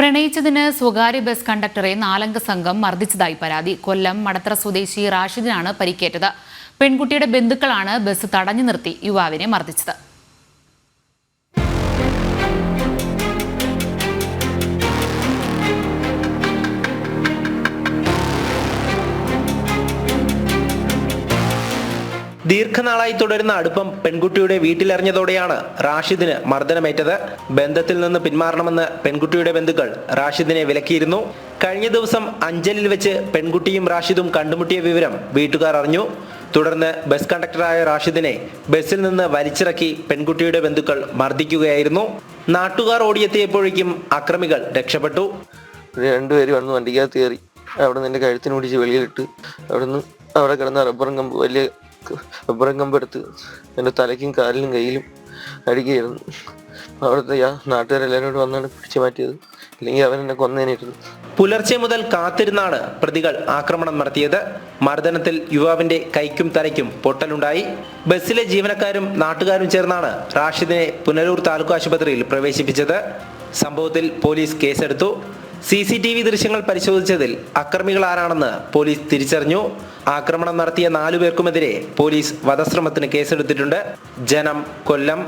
പ്രണയിച്ചതിന് സ്വകാര്യ ബസ് കണ്ടക്ടറെ നാലംഗ സംഘം മർദ്ദിച്ചതായി പരാതി. കൊല്ലം മടത്തറ സ്വദേശി റാഷിദിനാണ് പരിക്കേറ്റത്. പെൺകുട്ടിയുടെ ബന്ധുക്കളാണ് ബസ് തടഞ്ഞു നിർത്തി യുവാവിനെ മർദ്ദിച്ചത്. ദീർഘനാളായി തുടരുന്ന അടുപ്പം പെൺകുട്ടിയുടെ വീട്ടിലറിഞ്ഞതോടെയാണ് റാഷിദിന് മർദ്ദനമേറ്റത്. ബന്ധത്തിൽ നിന്ന് പിന്മാറണമെന്ന് പെൺകുട്ടിയുടെ ബന്ധുക്കൾ റാഷിദിനെ വിലക്കിയിരുന്നു. കഴിഞ്ഞ ദിവസം അഞ്ചലിൽ വെച്ച് പെൺകുട്ടിയും റാഷിദും കണ്ടുമുട്ടിയ വിവരം വീട്ടുകാർ അറിഞ്ഞു. തുടർന്ന് ബസ് കണ്ടക്ടറായ റാഷിദിനെ ബസ്സിൽ നിന്ന് വലിച്ചിറക്കി പെൺകുട്ടിയുടെ ബന്ധുക്കൾ മർദ്ദിക്കുകയായിരുന്നു. നാട്ടുകാർ ഓടിയെത്തിയപ്പോഴേക്കും അക്രമികൾ രക്ഷപ്പെട്ടു. രണ്ടുപേര് വന്ന് വണ്ടിക്കകത്ത് കയറി. അവിടെ നിന്ന് കഴുത്തിന് പിടിച്ച് വെളിയിലിട്ട് അവിടെ നിന്ന് അവിടെ കിടന്ന റബ്ബറും കമ്പ് വലിയ റബ്ബറും കമ്പ് എടുത്ത് എന്റെ തലയ്ക്കും കാലിലും കയ്യിലും അടിക്കുകയായിരുന്നു. അവിടുത്തെ ആ നാട്ടുകാരെല്ലാവരും വന്നാണ് പിടിച്ചു മാറ്റിയത്. അല്ലെങ്കിൽ അവൻ എന്നെ കൊന്നേനിരുന്നു പുലർച്ചെ മുതൽ കാത്തിരുന്നാണ് പ്രതികൾ ആക്രമണം നടത്തിയത്. മർദ്ദനത്തിൽ യുവാവിന്റെ കൈക്കും തലയ്ക്കും പൊട്ടലുണ്ടായി. ബസ്സിലെ ജീവനക്കാരും നാട്ടുകാരും ചേർന്നാണ് റാഷിദിനെ പുനലൂർ താലൂക്ക് ആശുപത്രിയിൽ പ്രവേശിപ്പിച്ചത്. സംഭവത്തിൽ പോലീസ് കേസെടുത്തു. സി സി ടി വി ദൃശ്യങ്ങൾ പരിശോധിച്ചതിൽ അക്രമികൾ ആരാണെന്ന് പോലീസ് തിരിച്ചറിഞ്ഞു. ആക്രമണം നടത്തിയ നാലു പേർക്കുമെതിരെ പോലീസ് വധശ്രമത്തിന് കേസെടുത്തിട്ടുണ്ട്. ജനം കൊല്ലം.